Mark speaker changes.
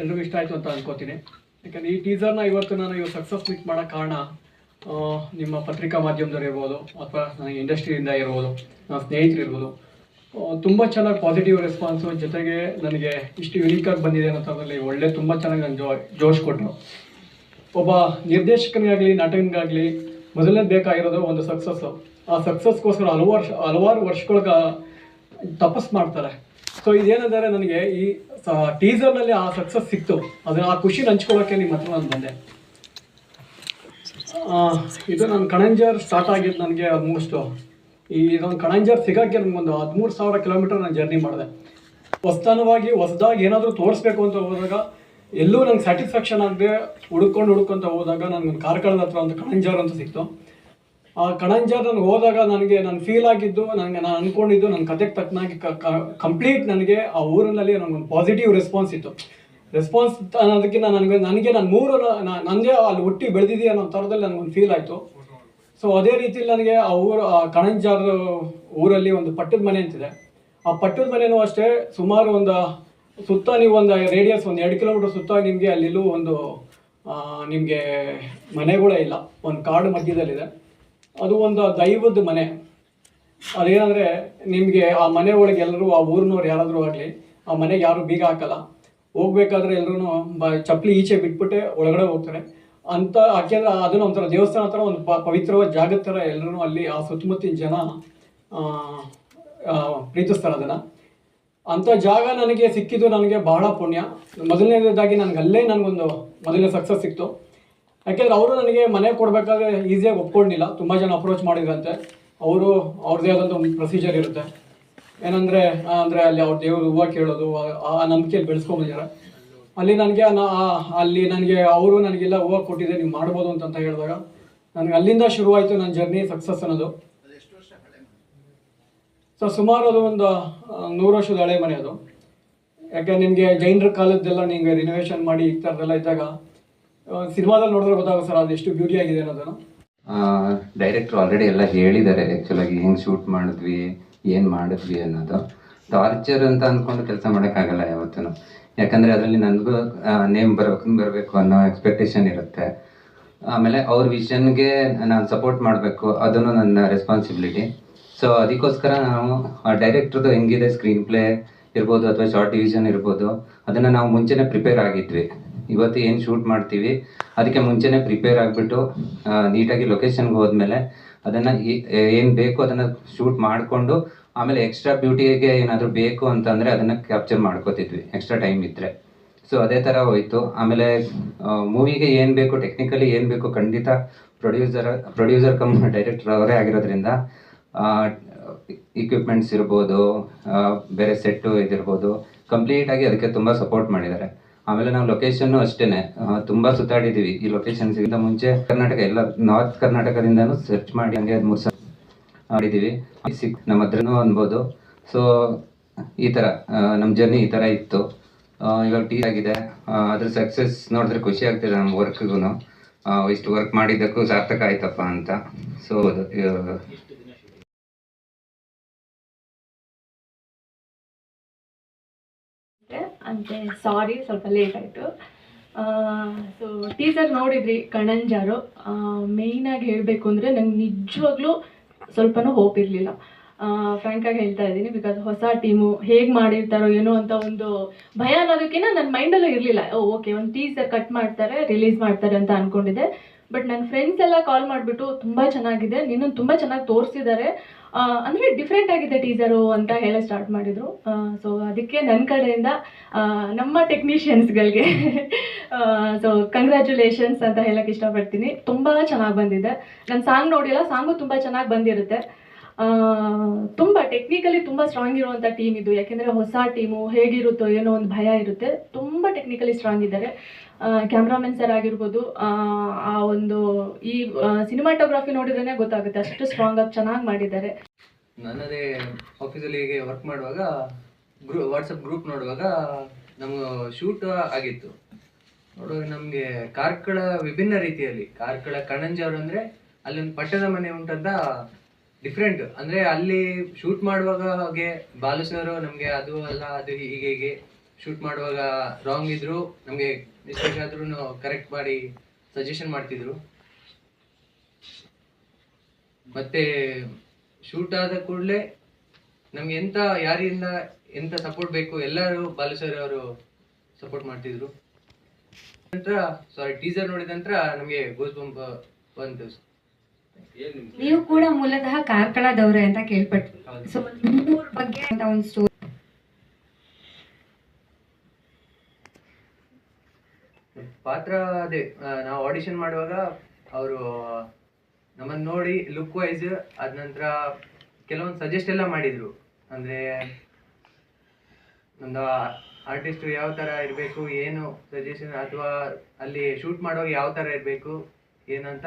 Speaker 1: ಎಲ್ರಿಗೂ ಇಷ್ಟ ಆಯಿತು ಅಂತ ಅನ್ಕೋತೀನಿ. ಯಾಕಂದರೆ ಈ ಟೀಸರ್ನ ಇವತ್ತು ನಾನು ಇವತ್ತು ಸಕ್ಸಸ್ ಮೀಟ್ ಮಾಡೋ ಕಾರಣ ನಿಮ್ಮ ಪತ್ರಿಕಾ ಮಾಧ್ಯಮದವ್ರು ಇರ್ಬೋದು ಅಥವಾ ನನಗೆ ಇಂಡಸ್ಟ್ರಿಯಿಂದ ಇರ್ಬೋದು, ನನ್ನ ಸ್ನೇಹಿತರು ಇರ್ಬೋದು. ತುಂಬ ಚೆನ್ನಾಗಿ ಪಾಸಿಟಿವ್ ರೆಸ್ಪಾನ್ಸು ಜೊತೆಗೆ ನನಗೆ ಇಷ್ಟು ಯುನೀಕಾಗಿ ಬಂದಿದೆ ಅನ್ನೋದ್ರಲ್ಲಿ ಒಳ್ಳೆ, ತುಂಬ ಚೆನ್ನಾಗಿ ನಾನು ಜೋ, ಜೋಶ್ ಕೊಟ್ಟರು ಒಬ್ಬ ನಿರ್ದೇಶಕನಿಗಾಗಲಿ ನಟನಿಗಾಗಲಿ ಮೊದಲನೇ ಬೇಕಾಗಿರೋದು ಒಂದು ಸಕ್ಸಸ್ಸು ಆ ಸಕ್ಸಸ್ಗೋಸ್ಕರ ಹಲವಾರು ಹಲವಾರು ವರ್ಷಗಳ ತಪಸ್ ಮಾಡ್ತಾರೆ. ಸೊ ಇದೇನೆಂದರೆ ನನಗೆ ಈ ಟೀಸರ್ನಲ್ಲಿ ಆ ಸಕ್ಸಸ್ ಸಿಕ್ತು. ಅದನ್ನ ಆ ಖುಷಿ ಹಂಚ್ಕೊಳ್ಳೋಕ್ಕೆ ನಿಮ್ಮ ಹತ್ರ ನಾನು ಬಂದೆ. ಇದು ನನ್ನ ಕಣಂಜರ್ ಸ್ಟಾರ್ಟ್ ಆಗಿದ್ದು ನನಗೆ ಆಲ್ಮೋಸ್ಟು ಈ ಇದೊಂದು ಕಣಂಜರ್ ಸಿಗೋಕ್ಕೆ ನನಗೊಂದು ಹದಿಮೂರು ಸಾವಿರ ಕಿಲೋಮೀಟರ್ ನಾನು ಜರ್ನಿ ಮಾಡಿದೆ. ಹೊಸ್ತಾನವಾಗಿ, ಹೊಸದಾಗಿ ಏನಾದರೂ ತೋರಿಸ್ಬೇಕು ಅಂತ ಹೋದಾಗ, ಎಲ್ಲೂ ನಂಗೆ ಸ್ಯಾಟಿಸ್ಫ್ಯಾಕ್ಷನ್ ಆಗದೆ ಹುಡ್ಕೊಂಡು ಹುಡುಕೊಂತ ಹೋದಾಗ ನನಗೊಂದು ಕಾರ್ಕಳದ ಹತ್ರ ಒಂದು ಕಣಂಜರ್ ಅಂತ ಸಿಕ್ತು. ಆ ಕಣಂಜರ್ ನನಗೆ ಹೋದಾಗ ನನಗೆ ನಾನು ಫೀಲ್ ಆಗಿದ್ದು, ನನಗೆ ನಾನು ಅಂದ್ಕೊಂಡಿದ್ದು ನನ್ನ ಕತೆಗೆ ತಕ್ಕನಾಗಿ ಕಂಪ್ಲೀಟ್ ನನಗೆ ಆ ಊರಿನಲ್ಲಿ ನನಗೊಂದು ಪಾಸಿಟಿವ್ ರೆಸ್ಪಾನ್ಸ್ ಇತ್ತು. ರೆಸ್ಪಾನ್ಸ್ ಅನ್ನೋದಕ್ಕಿಂತ ನನಗೆ ನನಗೆ ನಾನು ಮೂರು ನನಗೆ ಅಲ್ಲಿ ಹುಟ್ಟಿ ಬೆಳೆದಿದ್ದೀಯ ಅನ್ನೋ ಥರದಲ್ಲಿ ನನಗೊಂದು ಫೀಲ್ ಆಯಿತು. ಸೊ ಅದೇ ರೀತಿಯಲ್ಲಿ ನನಗೆ ಆ ಊರು, ಆ ಕಣಂಜಾರ ಊರಲ್ಲಿ ಒಂದು ಪಟ್ಟದ ಮನೆ ಅಂತಿದೆ. ಆ ಪಟ್ಟದ ಮನೆಯೂ ಅಷ್ಟೇ ಸುಮಾರು ಒಂದು ಸುತ್ತ ನೀವು ಒಂದು ರೇಡಿಯಸ್ ಒಂದು ಎರಡು ಕಿಲೋಮೀಟರ್ ಸುತ್ತ ನಿಮಗೆ ಅಲ್ಲಿಲ್ಲೂ ಒಂದು ನಿಮಗೆ ಮನೆಗಳೇ ಇಲ್ಲ. ಒಂದು ಕಾಡು ಮಧ್ಯದಲ್ಲಿದೆ. ಅದು ಒಂದು ದೈವದ ಮನೆ. ಅದೇನಂದರೆ ನಿಮಗೆ ಆ ಮನೆ ಒಳಗೆ ಎಲ್ಲರೂ, ಆ ಊರಿನವ್ರು ಯಾರಾದರೂ ಆಗಲಿ, ಆ ಮನೆಗೆ ಯಾರು ಬೀಗ ಹಾಕಲ್ಲ. ಹೋಗ್ಬೇಕಾದ್ರೆ ಎಲ್ಲರೂ ಬ ಚಪ್ಪಲಿ ಈಚೆ ಬಿಟ್ಬಿಟ್ಟೆ ಒಳಗಡೆ ಹೋಗ್ತಾರೆ. ಅಂತ ಯಾಕೆಂದ್ರೆ ಅದನ್ನ ಒಂಥರ ದೇವಸ್ಥಾನ ಥರ ಒಂದು ಪ ಪವಿತ್ರವಾದ ಜಾಗದ ಥರ ಎಲ್ಲರೂ ಅಲ್ಲಿ ಆ ಸುತ್ತಮುತ್ತಿನ ಜನ ಪ್ರೀತಿಸ್ತಾರೆ ಅದನ್ನು. ಅಂಥ ಜಾಗ ನನಗೆ ಸಿಕ್ಕಿದ್ದು ನನಗೆ ಬಹಳ ಪುಣ್ಯ. ಮೊದಲನೇದಾಗಿ ನನಗೆ ಅಲ್ಲೇ ನನಗೊಂದು, ಮೊದಲನೇ ಸಕ್ಸಸ್ ಸಿಕ್ತು. ಯಾಕೆಂದ್ರೆ ಅವರು ನನಗೆ ಮನೆ ಕೊಡಬೇಕಾದ್ರೆ ಈಸಿಯಾಗಿ ಒಪ್ಕೊಂಡಿಲ್ಲ. ತುಂಬ ಜನ ಅಪ್ರೋಚ್ ಮಾಡಿದ್ರಂತೆ. ಅವರು ಅವ್ರದ್ದೇ ಆದಂಥ ಒಂದು ಪ್ರೊಸೀಜರ್ ಇರುತ್ತೆ. ಏನಂದರೆ ಅಂದರೆ ಅಲ್ಲಿ ಅವ್ರ ದೇವ್ರ ಹೂವು ಕೇಳೋದು, ಆ- ನಂಬಿಕೆ ನಂಬಿಕೆಯಲ್ಲಿ ಬೆಳೆಸ್ಕೊಂಬಂದಿದ್ದಾರೆ ಅಲ್ಲಿ ನನಗೆ ಅಲ್ಲಿ ನನಗೆ, ಅವರು ನನಗೆಲ್ಲ ಹೂವು ಕೊಟ್ಟಿದೆ ನೀವು ಮಾಡ್ಬೋದು ಅಂತ ಹೇಳಿದಾಗ, ನನಗೆ ಅಲ್ಲಿಂದ ಶುರುವಾಯಿತು ನನ್ನ ಜರ್ನಿ ಸಕ್ಸಸ್ ಅನ್ನೋದು. ಸೊ ಸುಮಾರು ಅದು ಒಂದು ನೂರು ವರ್ಷದ ಹಳೆ ಮನೆ ಅದು. ಯಾಕೆ, ನಿಮಗೆ ಜೈನರ ಕಾಲದ್ದೆಲ್ಲ ನಿಮಗೆ ರಿನೋವೇಷನ್ ಮಾಡಿ ಈ ಥರದ್ದೆಲ್ಲ ಇದ್ದಾಗ ಸಿನಿಮಾದಲ್ಲಿ ನೋಡಿದ್ರೆ ಗೊತ್ತಾಗುತ್ತೆ ಸರ್ ಅದು ಎಷ್ಟು ಬ್ಯೂಟಿ ಆಗಿದೆ ಅನ್ನೋದನ್ನು.
Speaker 2: ಡೈರೆಕ್ಟ್ರು ಆಲ್ರೆಡಿ ಎಲ್ಲ ಹೇಳಿದ್ದಾರೆ ಆ್ಯಕ್ಚುಲಾಗಿ ಹೆಂಗೆ ಶೂಟ್ ಮಾಡಿದ್ವಿ, ಏನು ಮಾಡಿದ್ವಿ ಅನ್ನೋದು. ಟಾರ್ಚರ್ ಅಂತ ಅಂದ್ಕೊಂಡು ಕೆಲಸ ಮಾಡೋಕ್ಕಾಗಲ್ಲ ಯಾವತ್ತೂ ಯಾಕಂದರೆ ಅದರಲ್ಲಿ ನನಗೂ ನೇಮ್ ಬರಬೇಕು ಬರಬೇಕು ಅನ್ನೋ ಎಕ್ಸ್ಪೆಕ್ಟೇಷನ್ ಇರುತ್ತೆ. ಆಮೇಲೆ ಅವ್ರ ವಿಷನ್ಗೆ ನಾನು ಸಪೋರ್ಟ್ ಮಾಡಬೇಕು ಅದನ್ನು ನನ್ನ ರೆಸ್ಪಾನ್ಸಿಬಿಲಿಟಿ ಸೊ ಅದಕ್ಕೋಸ್ಕರ ನಾವು ಡೈರೆಕ್ಟ್ರದ್ದು ಹೆಂಗಿದೆ ಸ್ಕ್ರೀನ್ ಪ್ಲೇ ಇರ್ಬೋದು ಅಥವಾ ಶಾರ್ಟ್ ಡಿವಿಷನ್ ಇರ್ಬೋದು, ಅದನ್ನು ನಾವು ಮುಂಚೆನೇ ಪ್ರಿಪೇರ್ ಆಗಿದ್ವಿ. ಇವತ್ತು ಏನು ಶೂಟ್ ಮಾಡ್ತೀವಿ, ಅದಕ್ಕೆ ಮುಂಚೆನೇ ಪ್ರಿಪೇರ್ ಆಗಿಬಿಟ್ಟು ನೀಟಾಗಿ ಲೊಕೇಶನ್ಗೆ ಹೋದ್ಮೇಲೆ ಅದನ್ನು ಏನು ಬೇಕು ಅದನ್ನು ಶೂಟ್ ಮಾಡಿಕೊಂಡು, ಆಮೇಲೆ ಎಕ್ಸ್ಟ್ರಾ ಬ್ಯೂಟಿಗೆ ಏನಾದರೂ ಬೇಕು ಅಂತಂದರೆ ಅದನ್ನು ಕ್ಯಾಪ್ಚರ್ ಮಾಡ್ಕೋತಿದ್ವಿ ಎಕ್ಸ್ಟ್ರಾ ಟೈಮ್ ಇದ್ದರೆ ಸೊ ಅದೇ ಥರ ಹೋಯ್ತು. ಆಮೇಲೆ ಮೂವಿಗೆ ಏನು ಬೇಕು ಟೆಕ್ನಿಕಲಿ ಏನು ಬೇಕು ಖಂಡಿತ ಪ್ರೊಡ್ಯೂಸರ್ ಪ್ರೊಡ್ಯೂಸರ್ ಕಮ್ ಡೈರೆಕ್ಟರ್ ಅವರೇ ಆಗಿರೋದ್ರಿಂದ ಇಕ್ವಿಪ್ಮೆಂಟ್ಸ್ ಇರ್ಬೋದು ಬೇರೆ ಸೆಟ್ಟು ಇದಿರ್ಬೋದು ಕಂಪ್ಲೀಟಾಗಿ ಅದಕ್ಕೆ ತುಂಬ ಸಪೋರ್ಟ್ ಮಾಡಿದ್ದಾರೆ. ಆಮೇಲೆ ನಾವು ಲೊಕೇಶನ್ ಅಷ್ಟೇನೆ. ತುಂಬಾ ಸುತ್ತಾಡಿದೀವಿ. ಈ ಲೊಕೇಶನ್ಸ್ಗಿಂತ ಮುಂಚೆ ಕರ್ನಾಟಕ, ಎಲ್ಲ ನಾರ್ತ್ ಕರ್ನಾಟಕದಿಂದನೂ ಸರ್ಚ್ ಮಾಡಿ ಹಂಗೆ ಮೂರು ಸಲ ಮಾಡಿದ್ದೀವಿ ಸಿಕ್, ನಮ್ಮ ಹತ್ರನೂ ಅನ್ಬೋದು. ಸೊ ಈ ಥರ ನಮ್ಮ ಜರ್ನಿ ಈ ಥರ ಇತ್ತು. ಇವಾಗ ಟೀ ಆಗಿದೆ. ಅದ್ರ ಸಕ್ಸಸ್ ನೋಡಿದ್ರೆ ಖುಷಿ ಆಗ್ತಿದೆ ನಮ್ಮ ವರ್ಕ್ಗೂ ಇಷ್ಟು ವರ್ಕ್ ಮಾಡಿದ್ದಕ್ಕೂ ಸಾರ್ಥಕ ಆಯ್ತಪ್ಪ ಅಂತ. ಸೊ
Speaker 3: ಅಂತೆ ಸಾರಿ ಸ್ವಲ್ಪ ಲೇಟ್ ಆಯಿತು. ಸೊ ಟೀಸರ್ ನೋಡಿದ್ರಿ ಕಣಂಜಾರು. ಮೇಯ್ನಾಗಿ ಹೇಳಬೇಕು ಅಂದರೆ ನಂಗೆ ನಿಜವಾಗ್ಲೂ ಸ್ವಲ್ಪನೂ ಹೋಪ್ ಇರಲಿಲ್ಲ. ಫ್ರ್ಯಾಂಕಾಗಿ ಹೇಳ್ತಾ ಇದ್ದೀನಿ ಬಿಕಾಸ್ ಹೊಸ ಟೀಮು ಹೇಗೆ ಮಾಡಿರ್ತಾರೋ ಏನೋ ಅಂತ ಒಂದು ಭಯ ಅನ್ನೋದಕ್ಕಿಂತ ನನ್ನ ಮೈಂಡಲ್ಲೂ ಇರಲಿಲ್ಲ. ಓಕೆ ಒಂದು ಟೀಸರ್ ಕಟ್ ಮಾಡ್ತಾರೆ ರಿಲೀಸ್ ಮಾಡ್ತಾರೆ ಅಂತ ಅಂದ್ಕೊಂಡಿದ್ದೆ ಬಟ್ ನನ್ನ ಫ್ರೆಂಡ್ಸ್ ಎಲ್ಲ ಕಾಲ್ ಮಾಡಿಬಿಟ್ಟು ತುಂಬ ಚೆನ್ನಾಗಿದೆ. ನಿನ್ನನ್ನು ತುಂಬ ಚೆನ್ನಾಗಿ ತೋರಿಸಿದ್ದಾರೆ. ಅಂದರೆ ಡಿಫ್ರೆಂಟ್ ಆಗಿದೆ ಟೀಸರು ಅಂತ ಹೇಳ ಸ್ಟಾರ್ಟ್ ಮಾಡಿದರು. ಸೊ ಅದಕ್ಕೆ ನನ್ನ ಕಡೆಯಿಂದ ನಮ್ಮ ಟೆಕ್ನಿಷಿಯನ್ಸ್ಗಳಿಗೆ ಸೊ ಕಂಗ್ರ್ಯಾಚುಲೇಷನ್ಸ್ ಅಂತ ಹೇಳಕ್ಕೆ ಇಷ್ಟಪಡ್ತೀನಿ. ತುಂಬ ಚೆನ್ನಾಗಿ ಬಂದಿದೆ. ನನ್ನ ಸಾಂಗ್ ನೋಡಿಲ್ಲ ಸಾಂಗು ತುಂಬ ಚೆನ್ನಾಗಿ ಬಂದಿರುತ್ತೆ. ತುಂಬ ಟೆಕ್ನಿಕಲಿ ತುಂಬ ಸ್ಟ್ರಾಂಗ್ ಇರುವಂಥ ಟೀಮ್ ಇದು. ಯಾಕೆಂದರೆ ಹೊಸ ಟೀಮು ಹೇಗಿರುತ್ತೋ ಏನೋ ಒಂದು ಭಯ ಇರುತ್ತೆ. ತುಂಬ ಟೆಕ್ನಿಕಲಿ ಸ್ಟ್ರಾಂಗ್ ಇದ್ದಾರೆ. ಕ್ಯಾಮ್ರಾಮನ್ ಸರ್ ಆಗಿರ್ಬೋದು ಆ ಒಂದು ಈ ಸಿನಿಮಾಟೋಗ್ರಫಿ ನೋಡಿದ್ರೆ ಗೊತ್ತಾಗುತ್ತೆ. ಅಷ್ಟು ಸ್ಟ್ರಾಂಗ್ ಆಗಿ ಚೆನ್ನಾಗಿ ಮಾಡಿದ್ದಾರೆ.
Speaker 4: ನನ್ನದೇ ಆಫೀಸಲ್ಲಿ ಹೀಗೆ ವರ್ಕ್ ಮಾಡುವಾಗ ಗ್ರೂ ವಾಟ್ಸಪ್ ಗ್ರೂಪ್ ನೋಡುವಾಗ ನಮ್ಮ ಶೂಟ್ ಆಗಿತ್ತು. ನೋಡುವಾಗ ನಮಗೆ ಕಾರ್ಕಳ ವಿಭಿನ್ನ ರೀತಿಯಲ್ಲಿ, ಕಾರ್ಕಳ ಕಣಂಜವರು ಅಂದರೆ ಅಲ್ಲೊಂದು ಪಟ್ಟದ ಮನೆ ಉಂಟಂತ ಡಿಫ್ರೆಂಟ್ ಅಂದರೆ ಅಲ್ಲಿ ಶೂಟ್ ಮಾಡುವಾಗ ಹಾಗೆ ಬಾಲು ನಮ್ಗೆ ಅದು ಅಲ್ಲ, ಅದು ಹೀಗೆ ಹೀಗೆ ಶೂಟ್ ಮಾಡುವಾಗ ರಾಂಗ್ ಇದ್ರು, ನಮಗೆ ಮಿಸ್ಟೇಕ್ ಆದ್ರೂ ಕರೆಕ್ಟ್ ಮಾಡಿ ಸಜೆಷನ್ ಮಾಡ್ತಿದ್ರು. ಮತ್ತೆ ಶೂಟ್ ಆದ ಕೂಡಲೇ ನಮ್ಗೆ ಎಂತ ಯಾರಿಂದ ಎಂತ ಸಪೋರ್ಟ್ ಬೇಕು ಎಲ್ಲರೂ ಬಾಲು ಸರ್ ಅವರು ಸಪೋರ್ಟ್ ಮಾಡ್ತಿದ್ರು. ನಂತರ ಸಾರಿ ಟೀಸರ್ ನೋಡಿದ ನಂತರ ನಮಗೆ ಗೋಸ್ ಬಂಪ್ ಬಂತು.
Speaker 5: ನೀವು ಕೂಡ ಮೂಲತಃ ಕಾರ್ಕಳದವ್ರೆ ಅಂತ
Speaker 4: ಕೇಳ್ಪಟ್ಟು.
Speaker 5: ಸೊ ನಿಮ್ಮೂರ್ ಬಗ್ಗೆ ಅಂತ ಒಂದು ಸ್ಟೋರಿ
Speaker 4: ಪಾತ್ರ ಅದೇ ನಾವು ಆಡಿಷನ್ ಮಾಡುವಾಗ ಅವರು ನಮ್ಮನ್ನು ನೋಡಿ ಲುಕ್ ವೈಸ್ ಅದ ನಂತರ ಕೆಲವೊಂದು ಸಜೆಸ್ಟ್ ಎಲ್ಲ ಮಾಡಿದ್ರು. ಅಂದ್ರೆ ಒಂದು ಆರ್ಟಿಸ್ಟ್ ಯಾವ ತರ ಇರಬೇಕು, ಏನು ಸಜೆಷನ್ ಅಥವಾ ಅಲ್ಲಿ ಶೂಟ್ ಮಾಡುವಾಗ ಯಾವ ತರ ಇರಬೇಕು, ಏನಂತ